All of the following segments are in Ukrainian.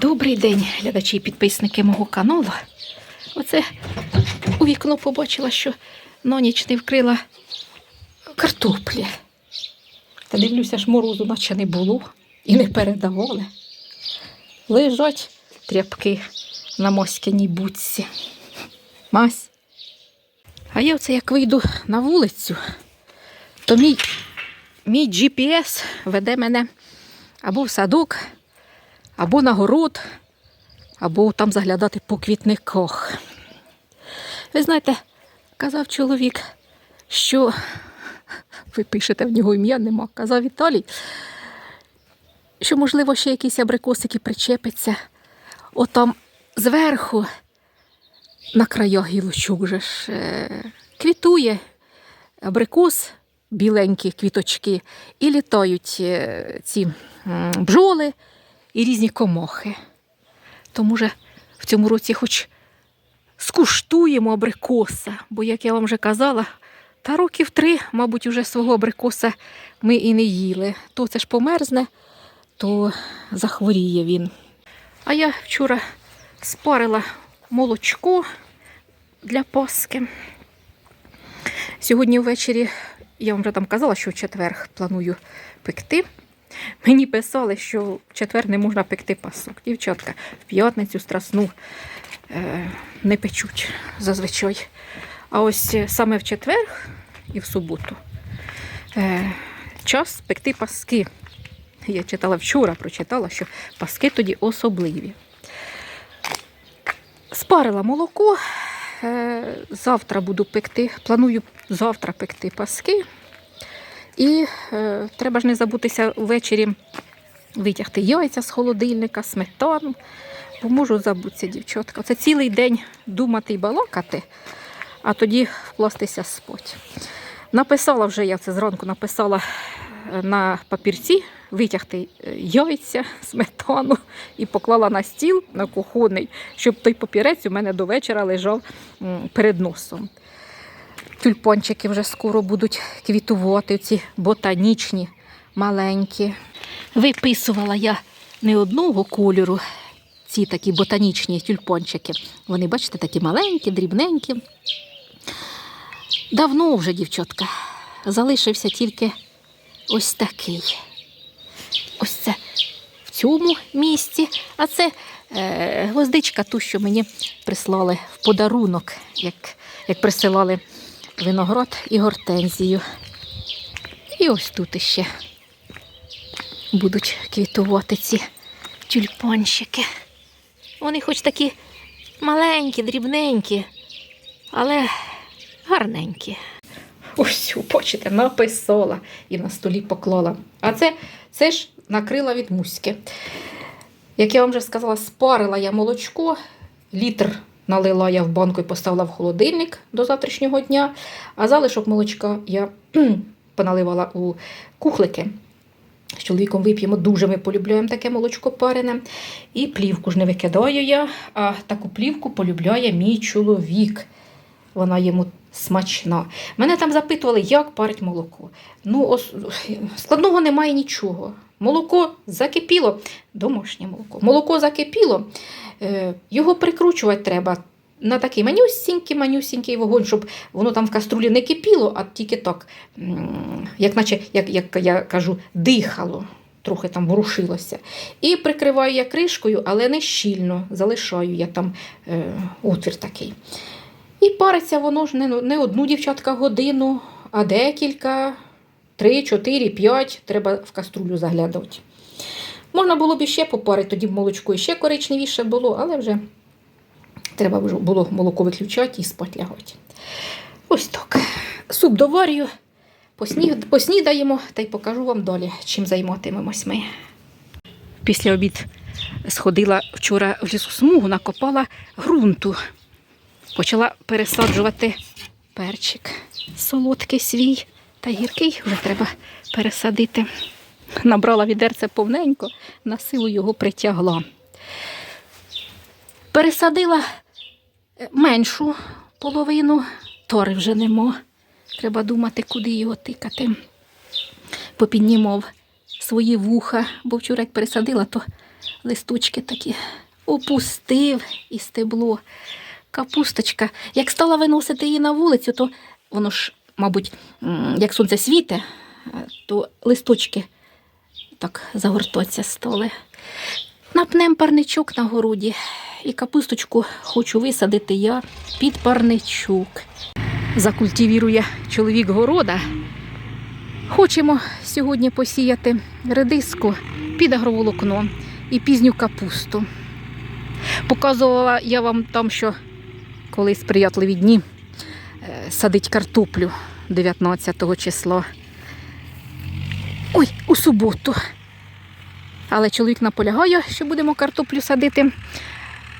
Добрий день, глядачі і підписники мого каналу. Оце у вікно побачила, що на ніч не вкрила картоплі. Та дивлюся, ж морозу наче не було і не передавали. Лежать тряпки на моськяній будці. Мась. А я оце як вийду на вулицю, то мій, мій GPS веде мене або в садок, або на город, або там заглядати по квітниках. Ви знаєте, казав чоловік, що ви пишете в нього ім'я нема, казав Віталій, що, можливо, ще якісь абрикосики причепиться. Отам зверху, на краях гілочок же ж, е, квітує абрикос, біленькі квіточки, і літають е, ці бджоли і різні комохи. То, може, в цьому році хоч скуштуємо абрикоса, бо, як я вам вже казала, та років три, мабуть, уже свого абрикоса ми і не їли. То це ж померзне, то захворіє він. А я вчора спарила молочко для паски. Сьогодні ввечері, я вам вже там казала, що в четвер планую пекти. Мені писали, що в четвер не можна пекти пасок. Дівчатка, в п'ятницю страсну е, не печуть зазвичай. А ось е, саме в четвер і в суботу е, час пекти паски. Я читала вчора, прочитала, що паски тоді особливі. Спарила молоко. Е, Завтра буду пекти, планую завтра пекти паски. І е, треба ж не забутися ввечері витягти яйця з холодильника, сметану. Бо можу забутися, дівчатка. Це цілий день думати і балакати, а тоді вкластися спать. Написала вже я це зранку написала е, на папірці витягти е, яйця, сметану і поклала на стіл на кухонний, щоб той папірець у мене до вечора лежав перед носом. Тюльпончики вже скоро будуть квітувати, ці ботанічні, маленькі. Виписувала я не одного кольору ці такі ботанічні тюльпончики. Вони, бачите, такі маленькі, дрібненькі. Давно вже, дівчатка, залишився тільки ось такий. Ось це в цьому місці. А це е, гвоздичка, ту, що мені прислали в подарунок, як, як присилали виноград і гортензію. І ось тут іще будуть квітувати ці тюльпанчики. Вони хоч такі маленькі, дрібненькі, але гарненькі. Ось, бачите, написала і на столі поклала. А це, це ж накрила від муськи. Як я вам вже сказала, спарила я молочко, літр налила я в банку і поставила в холодильник до завтрашнього дня, а залишок молочка я поналивала у кухлики. З чоловіком вип'ємо, дуже ми полюбляємо таке молочко парене. І плівку ж не викидаю я, а таку плівку полюбляє мій чоловік. Вона йому смачна. Мене там запитували, як парить молоко. Ну, ос- складного немає нічого. Молоко закипіло, домашнє молоко. Молоко закипіло, е, його прикручувати треба на такий манюсінький, манюсінький вогонь, щоб воно там в каструлі не кипіло, а тільки так, як наче, як, як я кажу, дихало. Трохи там ворушилося. І прикриваю я кришкою, але не щільно. Залишаю я там е, отвір такий. І париться воно ж не, не одну дівчатка годину, а декілька, три, чотири, п'ять. Треба в каструлю заглядати. Можна було б іще попарити, тоді б молочко іще коричневіше було, але вже треба було молоко виключати і спати лягати. Ось так. Суп доварюю, посні... поснідаємо та й покажу вам далі, чим займатимемось ми. Після обід сходила вчора в лісосмугу, накопала ґрунту. Почала пересаджувати перчик. Солодкий свій та гіркий вже треба пересадити. Набрала відерце повненько, на силу його притягла. Пересадила е, меншу половину, тори вже нема. Треба думати, куди його тикати. Попіднімав свої вуха, бо вчора як пересадила, то листочки такі. Опустив і стебло. Капусточка. Як стала виносити її на вулицю, то воно ж, мабуть, як сонце світе, е, то листочки так загортаться столи. Напнем парничок на городі. І капусточку хочу висадити я під парничок. Закультивірує чоловік города. Хочемо сьогодні посіяти редиску під агроволокно і пізню капусту. Показувала я вам там, що коли сприятливі дні садить картоплю 19 числа. Ой, у суботу. Але чоловік наполягає, що будемо картоплю садити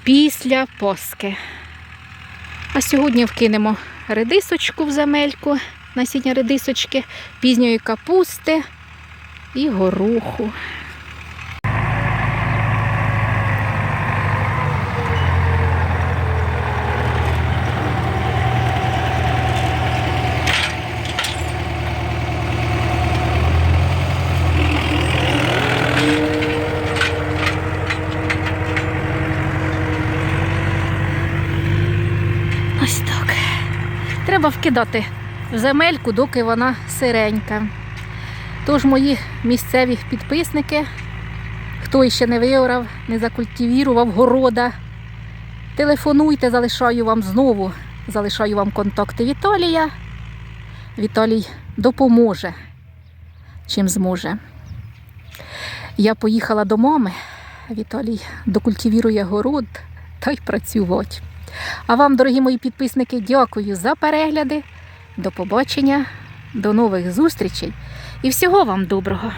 після Пасхи. А сьогодні вкинемо редисочку в земельку, насіння редисочки, пізньої капусти і гороху. Ось так. Треба вкидати в земельку, доки вона сиренька. Тож мої місцеві підписники, хто іще не виорав, не закультивірував города, телефонуйте, залишаю вам знову, залишаю вам контакти Віталія. Віталій допоможе, чим зможе. Я поїхала до мами, Віталій докультивірує город та й працювати. А вам, дорогі мої підписники, дякую за перегляди. До побачення, до нових зустрічей і всього вам доброго!